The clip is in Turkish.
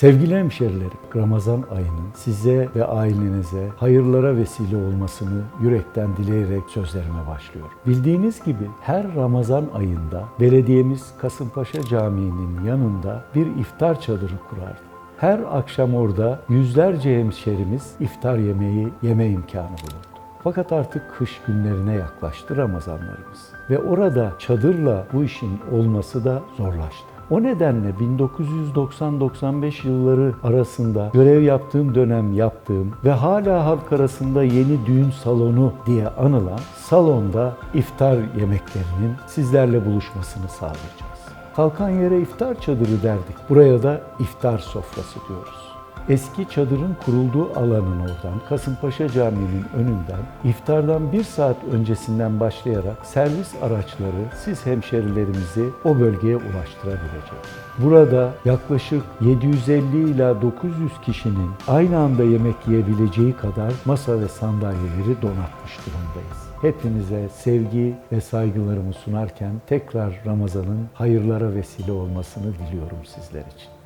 Sevgili hemşerilerim, Ramazan ayının size ve ailenize hayırlara vesile olmasını yürekten dileyerek sözlerime başlıyorum. Bildiğiniz gibi her Ramazan ayında belediyemiz Kasımpaşa Camii'nin yanında bir iftar çadırı kurardı. Her akşam orada yüzlerce hemşerimiz iftar yemeği yeme imkanı bulurdu. Fakat artık kış günlerine yaklaştı Ramazanlarımız ve orada çadırla bu işin olması da zorlaştı. O nedenle 1990-95 yılları arasında görev yaptığım dönem yaptığım ve hala halk arasında yeni düğün salonu diye anılan salonda iftar yemeklerinin sizlerle buluşmasını sağlayacağız. Kalkan yere iftar çadırı derdik. Buraya da iftar sofrası diyoruz. Eski çadırın kurulduğu alanın oradan, Kasımpaşa Camii'nin önünden, iftardan bir saat öncesinden başlayarak servis araçları siz hemşerilerimizi o bölgeye ulaştırabilecek. Burada yaklaşık 750 ila 900 kişinin aynı anda yemek yiyebileceği kadar masa ve sandalyeleri donatmış durumdayız. Hepinize sevgi ve saygılarımı sunarken tekrar Ramazan'ın hayırlara vesile olmasını diliyorum sizler için.